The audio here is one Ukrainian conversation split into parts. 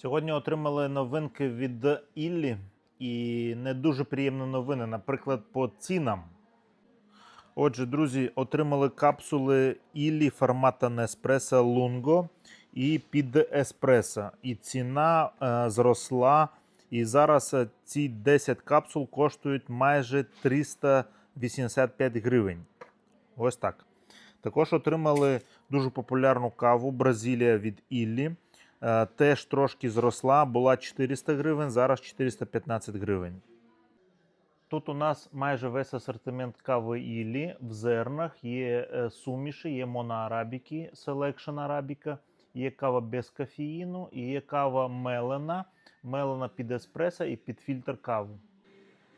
Сьогодні отримали новинки від Іллі і не дуже приємні новини, наприклад, по цінам. Отже, друзі, отримали капсули Іллі формата Неспреса Lungo і під еспресо. І ціна е, зросла. І зараз е, ці 10 капсул коштують майже 385 гривень. Ось так. Також отримали дуже популярну каву Бразилія від Іллі. Е, Теж трошки зросла, була 400 гривень, зараз 415 гривень. Тут у нас майже весь асортимент кави Ілі в зернах. Є е, суміші, є моноарабіки, селекшн арабіка, є кава без кофеїну і є кава мелена, мелена під еспресо і під фільтр каву.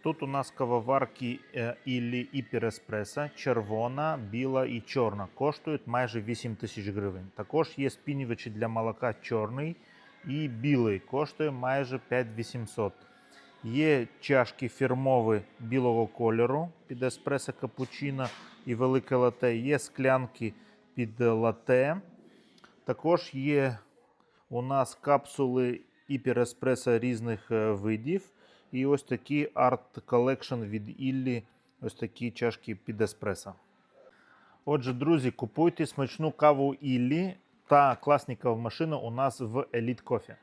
Тут у нас кавоварки е, Іллі Іпереспресо, червона, біла і чорна. Коштують майже 8 тисяч гривень. Також є спінювачі для молока чорний і білий, коштує майже 5800. Є чашки фірмові білого кольору під еспресо капучино і велике лате. Є склянки під лате. Також є у нас капсули іпереспресо різних е, видів. І ось такі Art Collection від Іллі, ось такі чашки під еспресо. Отже, друзі, купуйте смачну каву Іллі та класні кавомашини у нас в Elite Coffee.